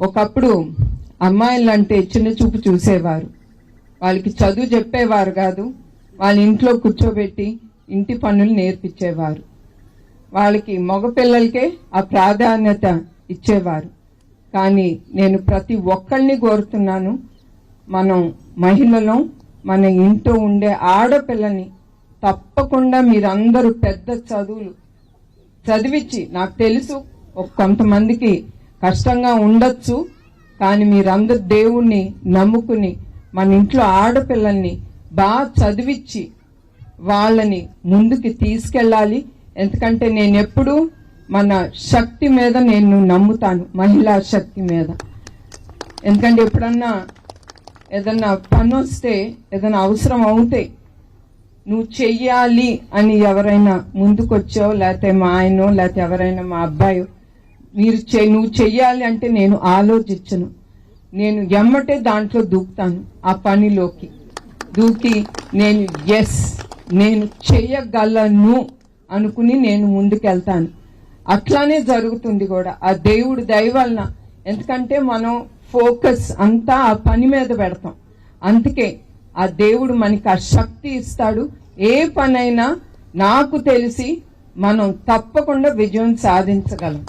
ఒకప్పుడు అమ్మాయిలంటే చిన్న చూపు చూసేవారు. వాళ్ళకి చదువు చెప్పేవారు కాదు వాళ్ళ ఇంట్లో కూర్చోబెట్టి ఇంటి పనులు నేర్పించేవారు. వాళ్ళకి మగపిల్లలకే ఆ ప్రాధాన్యత ఇచ్చేవారు. కానీ నేను ప్రతి ఒక్కళ్ళని కోరుతున్నాను మనం మహిళలం మన ఇంట్లో ఉండే ఆడపిల్లని తప్పకుండా మీరందరూ పెద్ద చదువులు చదివించి నాకు తెలుసు ఒక కొంతమందికి కష్టంగా ఉండొచ్చు కానీ మీరందరు దేవుణ్ణి నమ్ముకుని మన ఇంట్లో ఆడపిల్లల్ని బాగా చదివించి వాళ్ళని ముందుకి తీసుకెళ్ళాలి. ఎందుకంటే నేను ఎప్పుడు మన శక్తి మీద నేను నమ్ముతాను మహిళా శక్తి మీద. ఎందుకంటే ఎప్పుడన్నా ఏదన్నా పని వస్తే ఏదైనా అవసరం అవుతే నువ్వు చెయ్యాలి అని ఎవరైనా ముందుకొచ్చో లేకపోతే మా ఆయనో లేకపోతే ఎవరైనా మా అబ్బాయో మీరు చె- నువ్వు చెయ్యాలి అంటే నేను ఆలోచించను. నేను ఎమ్మటే దాంట్లో దూకుతాను ఆ పనిలోకి. దూకి నేను ఎస్ నేను చెయ్యగలను అనుకుని నేను ముందుకెళ్తాను. అట్లానే జరుగుతుంది కూడా. ఆ దేవుడు దయవలన ఎందుకంటే మనం ఫోకస్ అంతా ఆ పని మీద పెడతాం. అందుకే ఆ దేవుడు మనకి ఆ శక్తి ఇస్తాడు. ఏ పనైనా నాకు తెలిసి మనం తప్పకుండా విజయం సాధించగలం.